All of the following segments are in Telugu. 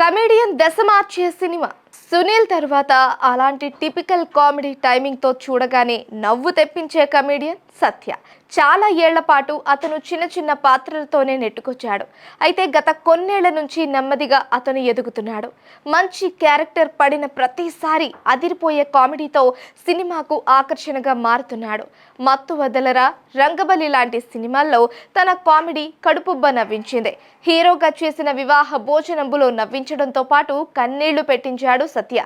కమెడియన్ దశ మార్చే సినిమా. సునీల్ తర్వాత అలాంటి టిపికల్ కామెడీ టైమింగ్తో చూడగానే నవ్వు తెప్పించే కమెడియన్ సత్య. చాలా ఏళ్ళ పాటు అతను చిన్న చిన్న పాత్రలతోనే నెట్టుకొచ్చాడు. అయితే గత కొన్నేళ్ళ నుంచి నెమ్మదిగా అతను ఎదుగుతున్నాడు. మంచి క్యారెక్టర్ పడిన ప్రతిసారి అదిరిపోయే కామెడీతో సినిమాకు ఆకర్షణగా మారుతున్నాడు. మత్తు వదలరా రంగబలి లాంటి సినిమాల్లో తన కామెడీ కడుపుబ్బ నవ్వించింది. హీరోగా చేసిన వివాహ భోజనంబులో నవ్వించడంతో పాటు కన్నీళ్ళు పెట్టించాడు సత్య.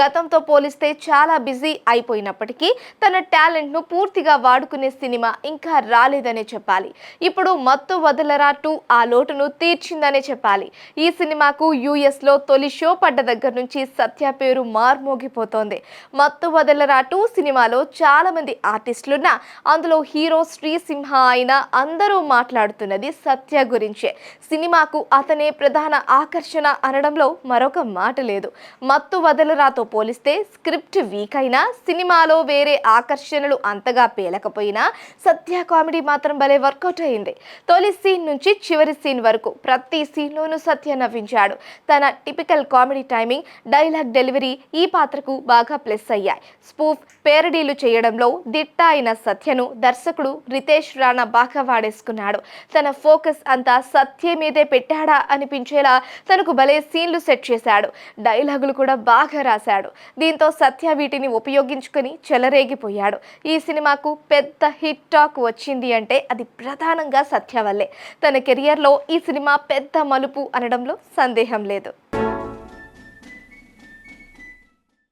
గతంతో పోలిస్తే చాలా బిజీ అయిపోయినప్పటికీ తన టాలెంట్ను పూర్తిగా వాడుకునే సినిమా ఇంకా రాలేదనే చెప్పాలి. ఇప్పుడు మత్తు వదలరా టూ ఆ లోటును తీర్చిందనే చెప్పాలి. ఈ సినిమాకు యుఎస్లో తొలి షో పడ్డ దగ్గర నుంచి సత్య పేరు మార్మోగిపోతోంది. మత్తు వదలరా టూ సినిమాలో చాలా మంది ఆర్టిస్టులున్నా అందులో హీరో శ్రీ సింహ అయిన అందరూ మాట్లాడుతున్నది సత్య గురించే. సినిమాకు అతనే ప్రధాన ఆకర్షణ అనడంలో మరొక మాట లేదు. మత్తు వదలరాతో పోలిస్తే స్క్రిప్ట్ వీక్ అయినా సినిమాలో వేరే ఆకర్షణలు అంతగా పేలకపోయినా సత్య కామెడీ మాత్రం భలే వర్కౌట్ అయింది. తొలి సీన్ నుంచి చివరి సీన్ వరకు ప్రతి సీన్లోనూ సత్య నవ్వించాడు. తన typical comedy timing dialogue delivery ఈ పాత్రకు బాగా ప్లస్ అయ్యాయి. స్పూఫ్ పేరడీలు చేయడంలో దిట్ట అయిన సత్యను దర్శకుడు రితేష్ రాణా బాగా వాడేసుకున్నాడు. తన ఫోకస్ అంతా సత్య మీదే పెట్టాడా అనిపించేలా తనకు భలే సీన్లు సెట్ చేశాడు. డైలాగులు కూడా బాగా రాశాడు. దీంతో సత్య వీటిని ఉపయోగించుకొని చెలరేగిపోయాడు. ఈ సినిమాకు పెద్ద హిట్ టాక్ వచ్చింది అంటే అది ప్రధానంగా సత్య వల్లే. తన కెరియర్లో ఈ సినిమా పెద్ద మలుపు అనడంలో సందేహం లేదు.